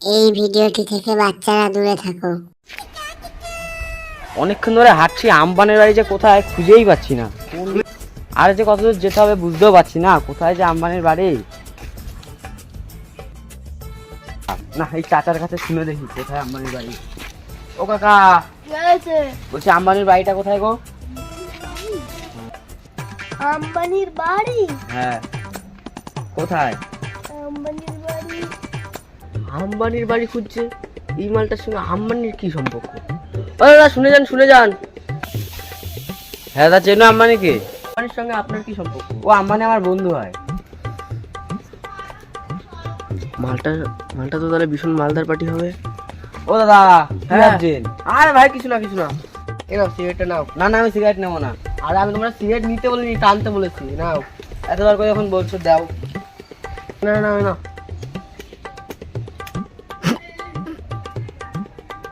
এই ভিডিওটি থেকে বাচ্চারা দূরে থাকো। অনেকক্ষণ ধরে হাঁটছি আমবানের বাড়ি যে কোথায় খুঁজেই পাচ্ছি না। আর যে কত দূর যেতে হবে বুঝতেও পারছি না কোথায় যে আম্বানির বাড়ি? না এই চাচার কাছে শুনে দেখি কোথায় আম্বানির বাড়ি। ও কাকা বলছি আম্বানির বাড়িটা কোথায় গো? আম্বানির বাড়ি? হ্যাঁ। কোথায়? আম্বানির বাড়ি খুঁজছে এই মালটার সঙ্গে আম্বানির কি সম্পর্ক? ও দাদা শুনে যান শুনে যান। হ্যাঁ দাদা চেনো আম্বানিকে? আম্বানির সঙ্গে আপনার কি সম্পর্ক? ও আম্বানি আমার বন্ধু হয়। মালটা মালটা তো তাহলে ভীষণ মালদার পার্টি হবে। ও দাদা হ্যাঁ। আরে ভাই কিছু না কিছু না। এ নাও সিগারেটটা নাও। না না আমি সিগারেট নেব না। আরে আমি তোমরা সিগারেট নিতে বলিনি টানতে বলেছি। নাও। এতবার করে যখন বলছো দাও। না না না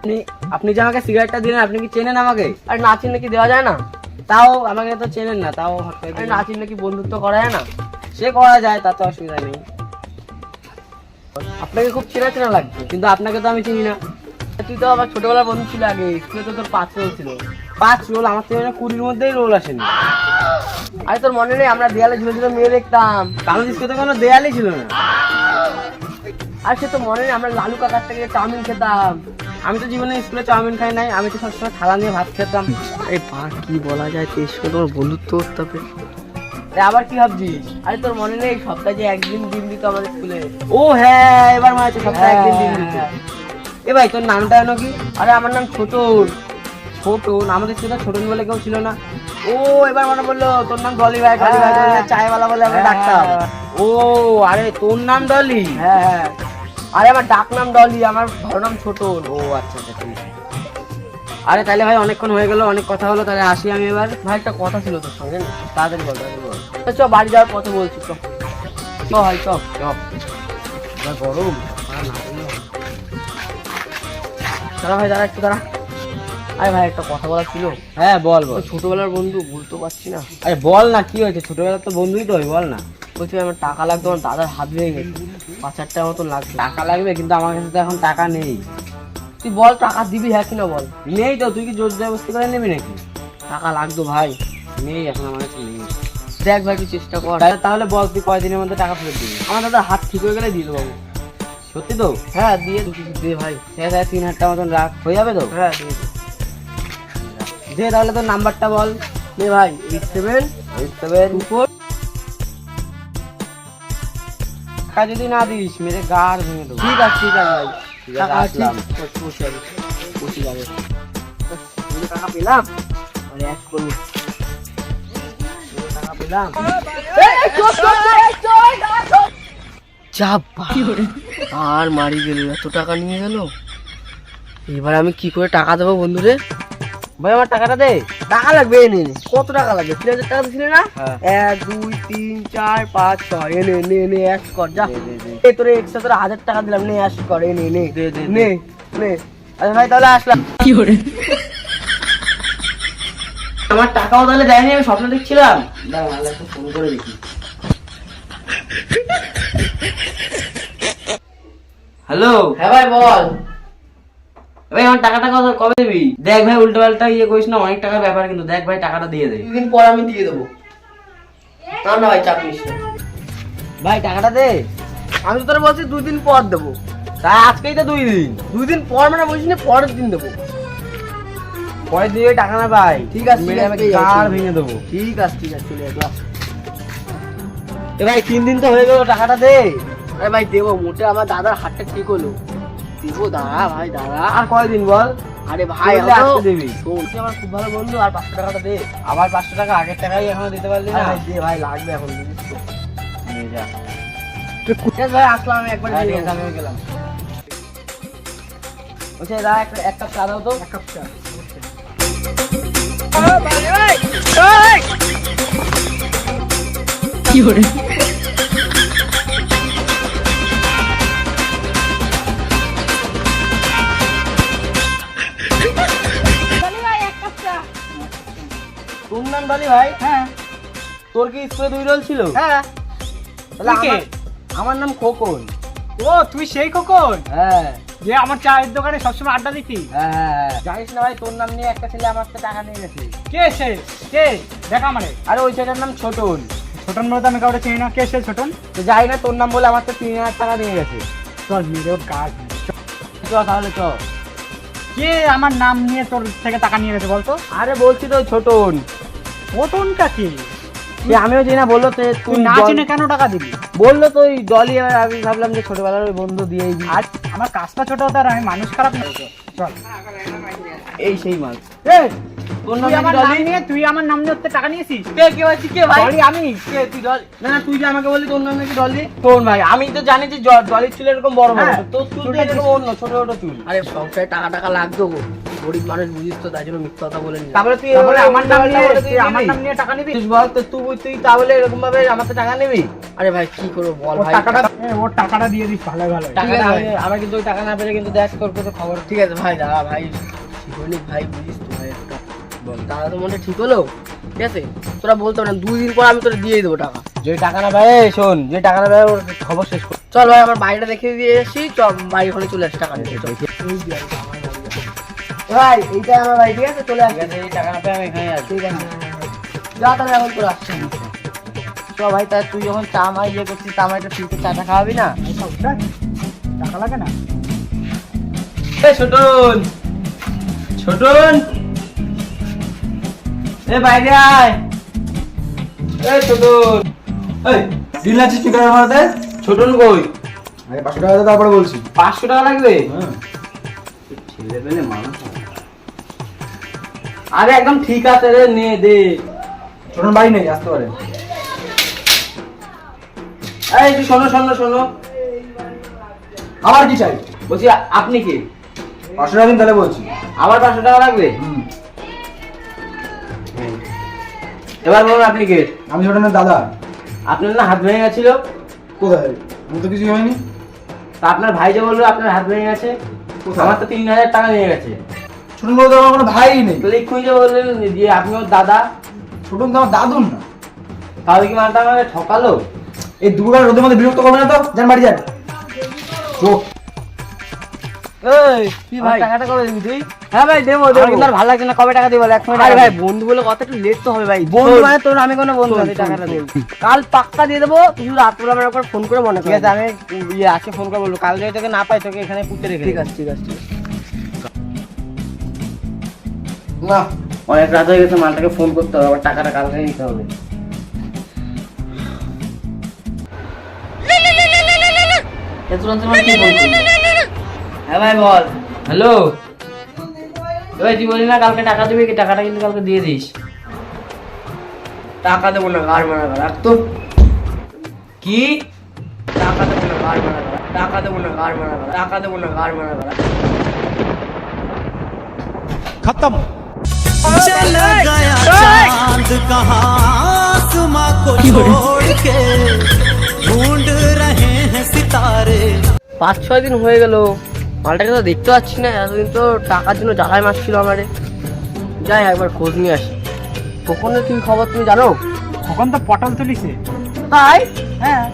আপনি আপনি যে আমাকে সিগারেটটা দিলেন আপনি কি চেনেন আমাকে? আর না চিনলে কি দেওয়া যায় না? তাও আমাকে তো চেনেন না তাও হট করে আরে না চিনলে কি বন্ধুত্ব করা যায় না? সে করা যায় তাতে অসুবিধা নেই। আপনাকে খুব চেনা চেনা লাগছে কিন্তু আপনাকে তো আমি চিনি না। তুই তো আমার ছোটবেলার বন্ধু ছিল আগে স্কুলে তো তোর পাঁচ রোল ছিল। পাঁচ রোল? আমার থেকে মানে কুড়ির মধ্যেই রোল আসেনি। আরে তোর মনে নেই আমরা দেয়ালে ঝুলে ঝুলে মেয়ে দেখতাম। কালো স্কুলে তো কোনো দেয়ালই ছিল না। আর সে তো মনে নেই আমরা লালু কাকার থেকে চাউমিন খেতাম। আমি তো জীবনে স্কুলে চাউমিন খাই নাই আমি তো সবসময় থালা নিয়ে ভাত খেতাম। আরে পা কি বলা যায় তো সঙ্গে তোমার বন্ধুত্ব করতে হবে। আবার কি ভাবছি আরে তোর মনে নেই সপ্তাহে যে একদিন ডিম দিত আমাদের স্কুলে? ও হ্যাঁ এবার মনে হচ্ছে সপ্তাহে একদিন দিন দিতে। হ্যাঁ। এ ভাই তোর নামটা যেন কি? আরে আমার নাম ছোটন ছোট আমাদের স্কুলে ছোটন বলে কেউ ছিল না। ও এবার মনে পড়ল তোর নাম ডলি ভাই ডলি ভাই হ্যাঁ। বলে চায়ওয়ালা বলে আমরা হ্যাঁ। ডাকতাম। ও আরে তোর নাম ডলি? হ্যাঁ হ্যাঁ। আরে আমার ডাক নাম ডলি আমার ভালো নাম ছোট ও আচ্ছা আচ্ছা ঠিক আছে। আরে তাহলে ভাই অনেকক্ষণ হয়ে গেল অনেক কথা হলো তাহলে আসি আমি এবার। ভাই একটা কথা ছিল তোর সঙ্গে তাড়াতাড়ি বল তাড়াতাড়ি বল। চ বাড়ি যাওয়ার পথে বলছি চ। চ ভাই চ গরম দাঁড়া ভাই দাঁড়া একটু দাঁড়া। আরে ভাই একটা কথা বলার ছিল। হ্যাঁ বল বল। ছোটবেলার বন্ধু বলতে পারছি না। আরে বল না কি হয়েছে? ছোটবেলার তো বন্ধুই তো বল না। বলছি আমার টাকা লাগতো আমার দাদার হাত ভেঙে গেছে। পাঁচ হাজার টাকার মতন লাগবে। টাকা লাগবে কিন্তু আমার কাছে তো এখন টাকা নেই। তুই বল টাকা দিবি? হ্যাঁ কিনা বল? নেই তো তুই কি জোর জবরদস্তি করে নিবি নাকি? টাকা লাগতো ভাই। নেই এখন আমার কাছে নেই। দেখ ভাই একটু চেষ্টা কর। তাহলে তাহলে বল তুই কয়দিনের মধ্যে টাকা ফেরত দিবি? আমার দাদা হাত ঠিক হয়ে গেলে দিয়ে দেবো সত্যি তো? হ্যাঁ দিয়ে কিছু দে ভাই। হ্যাঁ আছে তিন হাজার টাকা মতন রাখ। হয়ে যাবে তো? হ্যাঁ দিয়ে দে। তাহলে তোর নাম্বারটা বল। নে ভাই eight seven eight seven four টাকা যদি না দিস মেরে গাড় ভেঙে দেবো। ঠিক আছে ঠিক আছে ভাই। ঠিক আছে, আসলাম। ঠিক যাবে বসে যাবে। দুটো টাকা পেলাম? আর এক করব টাকা পেলাম? চাপ। আর মারি গেল এত টাকা নিয়ে গেল? এবার আমি কি করে টাকা দেবো বন্ধুরে? ভাই আমার টাকাটা দে। টাকা লাগবে এনে নে কত টাকা লাগবে? তিন হাজার টাকা দিছিলে না? হ্যাঁ। এক দুই তিন চার পাঁচ ছয়। এনে এনে এনে এক কর যা। এ তোরে এক্সট্রা তোরা হাজার টাকা দিলাম নে এক কর এনে এনে। দে, দে, দে। নে নে। আচ্ছা ভাই তাহলে আসলাম। আমার টাকাও তাহলে দেয়নি আমি স্বপ্ন দেখছিলাম। দাঁড়া একটু ফোন করে দেখি। হ্যালো। হ্যাঁ ভাই বল। ভাই আমার টাকাটা কত? কবে দিবি? দেখ ভাই উল্টো পাল্টা ইয়ে করিস না অনেক টাকার ব্যাপার কিন্তু দেখ ভাই টাকাটা দিয়ে দে। দুদিন পর আমি দিয়ে দেবো। না না ভাই চাপ নিস না। ভাই টাকাটা দে। আমি তো তোর বলছি দুই দিন পর দেবো। তা আজকেই তো দুই দিন। দুই দিন পর মানে বলছি না পরের দিন দেবো। পরে দিয়ে টাকা না ভাই। ঠিক আছে, মেরে আমি। ভেঙে দেবো? ঠিক আছে ঠিক আছে চলে এ ভাই তিন দিন তো হয়ে গেল টাকাটা দে। আরে ভাই দেবো মোটে আমার দাদার হাতটা ঠিক হলো। দেবো দাঁড়া ভাই দাঁড়া। আর কয়দিন বল? আরে ভাই আজকে দিবি। তুই আমার খুব ভালো বন্ধু আর পাঁচশো টাকাটা দে। আবার পাঁচশো টাকা আগের টাকাই এখনও দিতে পারলি না? ভাই দে ভাই লাগবে এখন নিয়ে যা। ভাই আসলাম আমি একবার। আমিও গেলাম। বলছে দা একটা এক কাপ চা দাও তো। এক কাপ চা। তোর ডলি ভাই। হ্যাঁ। তোর কি স্কুলে দুই রোল ছিল? হ্যাঁ। তুই কে? আমার- আমার নাম খোকন। ও তুই সেই খোকন? হ্যাঁ। যে আমার চায়ের দোকানে সবসময় আড্ডা দিতি? হ্যাঁ হ্যাঁ জানিস না ভাই তোর নাম নিয়ে একটা ছেলে আমার কাছে টাকা নিয়ে গেছে। কে সে? কে? দেখা মানে আরে ওই ছেলেটার নাম ছোটন। ছোটন বলতে আমি কাউকে চিনি না। কে সে ছোটন? তো যাই না তোর নাম বলে আমার তো তিন হাজার টাকা নিয়ে গেছে। চল মেরে ওর কাজ চ তাহলে চ। কে আমার নাম নিয়ে তোর থেকে টাকা নিয়ে গেছে বলতো? আরে বলছি তো ছোটন। ছোটনটা কি? সে আমিও জানি না বলল তো তুই না চিনে কেন টাকা দিবি? বলল তো ওই জলই এবার আমি ভাবলাম যে ছোটবেলার ওই বন্ধু দিয়ে দিই। আর আমার কাজটা ছোট হতে আর আমি মানুষ খারাপ না। চল। এই সেই মাল। তুই আমার নাম টাকা নিয়েছিস? কে কে আছিস কে ভাই? আমি। কে তুই ডলি না না তুই যে আমাকে বললি তোর নাম নাকি ডলি তোর ভাই আমি তো জানি যে চুল এরকম বড় বড়। হ্যাঁ, তোর চুল এরকম অন্য ছোট ছোট চুল। আরে টাকা টাকা লাগতো গো। গরিব মানুষ বুঝিস তো তাই জন্য মিথ্যা কথা বলে তারপরে তুই আমার নাম নিয়ে বলে তুই তুই আমার নাম নিয়ে টাকা নিবি? বল তো তুই তুই তাহলে এরকম ভাবে আমার তো টাকা নিবি? আরে ভাই কি করব বল ভাই। টাকাটা ওর টাকাটা দিয়ে দিস ভালো ভালো। টাকা আমার কিন্তু ওই টাকা না পেলে কিন্তু দেখ তোর কত খবর। ঠিক আছে ভাই দাদা ভাই। শিবনিক ভাই বুঝিস তো ভাই একটা বল। দাদা তো মনে ঠিক হলো? ঠিক আছে? তোরা বলতো না দুই দিন পর আমি তোরা দিয়ে দেবো টাকা। যে টাকা না এই শোন যে টাকা না ওর খবর শেষ কর। চল ভাই আমার বাড়িটা দেখে দিয়ে এসি চল বাড়ি ওখানে চলে আসি টাকা চল ভাই এইটা আমার ভাই ঠিক আছে? চলে আসবে এই টাকা না আমি এখানে ঠিক আছে। যা তাহলে এখন তোরা আসছিস চ ভাই তা তুই যখন চা মা ইয়ে করছিস তা আমার একটা ফ্রিতে চাটা খাওয়াবি না? টাকা লাগে না। ছোটন ছোটন এ বাইরে আয়। এ ছোটন এই ডিল আছিস তুই কার মারাতে ছোটন কই? আরে পাঁচশো টাকা দে তারপরে বলছি। পাঁচশো টাকা লাগবে? হ্যাঁ। ছেলে পেলে মানুষ আরে একদম ঠিক আছে রে নে দে। ছোটন বাড়ি নেই আসতে পারে। এই একটু শোনো শোনো শোনো। আমার কি চাই? বলছি আপনি কি? পাঁচশো টাকা দিন তাহলে বলছি। আমার পাঁচশো টাকা লাগবে? এবার বলুন আপনি কে? আমি ছোটনের দাদা। আপনার না হাত ভেঙে গেছিল? কোথায়? আমি তো কিছু হয়নি। তা আপনার ভাই যে বলল আপনার হাত ভেঙে গেছে? আমার তো তিন হাজার টাকা নিয়ে গেছে। ছোটন বলতে আমার কোনো ভাই নেই। তাহলে এক্ষুনি যে বললেন যে আপনি ওর দাদা। ছোটন তো আমার দাদুর না। তাহলে কি মালটা আমাকে ঠকালো? এই দুপুরবেলা রোদের মধ্যে বিরক্ত করবে না তো? যান বাড়ি যান। চোখ। এই কি ভাই? টাকাটা কবে দিবি তুই? হ্যাঁ ভাই দেবো দেবো কিন্তু ভালো লাগছে না কবে টাকা দিবো এক মিনিট আরে ভাই বন্ধু বলে কথা একটু লেট তো হবে ভাই বন্ধু মানে তোর আমি কোনো বন্ধু আমি টাকাটা দেবো কাল পাক্কা দিয়ে দেবো তুই শুধু রাত বেলা একবার ফোন করে মনে ঠিক আছে আমি ইয়ে আজকে ফোন করে বলব কাল যদি তোকে না পাই তোকে এখানে পুঁতে রেখে ঠিক আছে ঠিক আছে না অনেক রাত হয়ে গেছে মালটাকে ফোন করতে হবে আবার টাকাটা কালকে নিতে হবে? হ্যাঁ ভাই বল হ্যালো ওই তুই বলি না কালকে টাকা দিবি কি টাকাটা কিন্তু কালকে দিয়ে দিস টাকা দেবো না গাড় মারা গাড় তো কি টাকা দেবো না গাড় মারা গাড় টাকা দেবো না গাড় মারা গাড় টাকা দেবো না গাড় মারা গাড় चल गया चांद कहाँ आसमां को छोड़ के ढूंढ रहे हैं सितारे পাঁচ ছয় দিন হয়ে গেল মালটাকে তো দেখতে পাচ্ছি না এতদিন তো টাকার জন্য জ্বালায় মারছিল আমারে। যাই একবার খোঁজ নিয়ে আসি। কখনো কি খবর তুমি জানো? কখন তো পটল তুলিছে। তাই? হ্যাঁ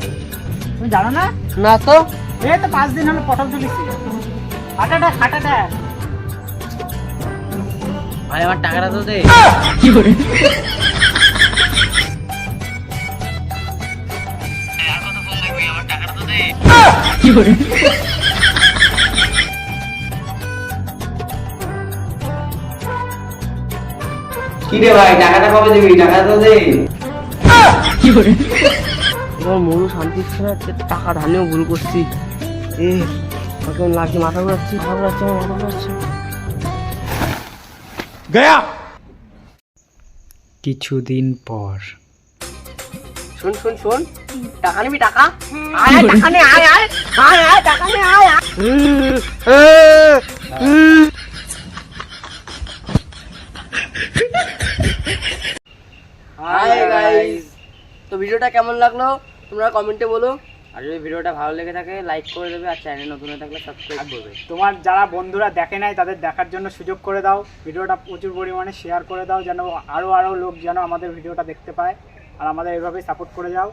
তুমি জানো না? না তো। এই তো পাঁচ দিন হলো পটল তুলিছে। হাটাটা হাটাটা। ভাই আমার টাকাটা তো দে। কি রে ভাই টাকাটা কবে দিবি? টাকা তো দে। তোমার মনও শান্তি টাকা ধানেও ভুল করছি। এ লাগছে মাথা ঘুরাচ্ছি মাথা ঘুরাচ্ছে মাথা ঘুরাচ্ছে। কিছুদিন পর। শোন শোন শোন। টাকা নিবি টাকা? আয় আয় টাকা নে আয় আয়। আয় আয় টাকা নে আয় আয়। হাই গাইস তো ভিডিওটা কেমন লাগল? তোমরা কমেন্টে বলো। আর যদি ভিডিওটা ভালো লেগে থাকে লাইক করে দেবে আর চ্যানেল নতুন হয়ে থাকলে সাবস্ক্রাইব করবে। তোমার যারা বন্ধুরা দেখে নাই তাদের দেখার জন্য সুযোগ করে দাও। ভিডিওটা প্রচুর পরিমাণে শেয়ার করে দাও যেন আরও আরও লোক যেন আমাদের ভিডিওটা দেখতে পায়। আর আমাদের এভাবেই সাপোর্ট করে যাও।